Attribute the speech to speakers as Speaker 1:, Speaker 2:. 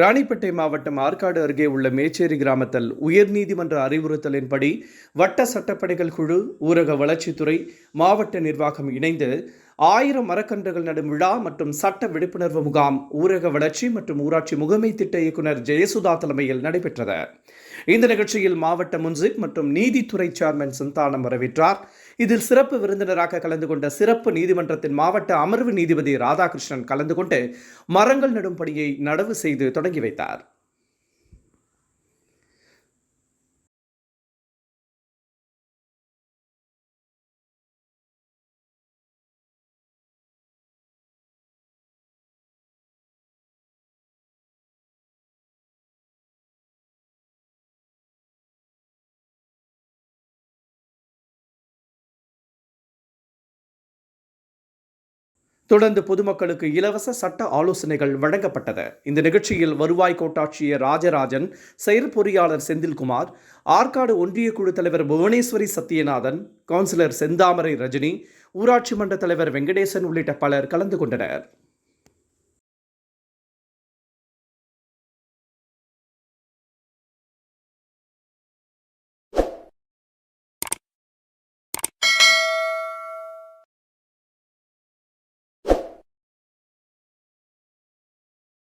Speaker 1: ராணிப்பேட்டை மாவட்டம் ஆற்காடு அருகே உள்ள மேச்சேரி கிராமத்தில் உயர்நீதிமன்ற அறிவுறுத்தலின்படி வட்ட சட்டப்படைகள் குழு ஊரக வளர்ச்சித்துறை மாவட்ட நிர்வாகம் இணைந்து ஆயிரம் மரக்கன்றுகள் நடும் விழா மற்றும் சட்ட விழிப்புணர்வு முகாம் ஊரக வளர்ச்சி மற்றும் ஊராட்சி முகமை திட்ட இயக்குனர் ஜெயசுதா தலைமையில் நடைபெற்றது. இந்த நிகழ்ச்சியில் மாவட்ட முன்சிப் மற்றும் நீதித்துறை சேர்மன் சந்தானம் வரவேற்றார். இதில் சிறப்பு விருந்தினராக கலந்து கொண்ட சிறப்பு நீதிமன்றத்தின் மாவட்ட அமர்வு நீதிபதி ராதாகிருஷ்ணன் கலந்து கொண்டு மரங்கள் நடும் பணியை நடவு செய்து தொடங்கி வைத்தார். தொடர்ந்து பொதுமக்களுக்கு இலவச சட்ட ஆலோசனைகள் வழங்கப்பட்டது. இந்த நிகழ்ச்சியில் வருவாய் கோட்டாட்சியர் ராஜராஜன் செயற்பொறியாளர் செந்தில்குமார் ஆற்காடு ஒன்றிய குழு தலைவர் புவனேஸ்வரி சத்யநாதன் கவுன்சிலர் செந்தாமரை ரஜினி ஊராட்சி மன்ற தலைவர் வெங்கடேசன் உள்ளிட்ட பலர் கலந்து கொண்டனர்.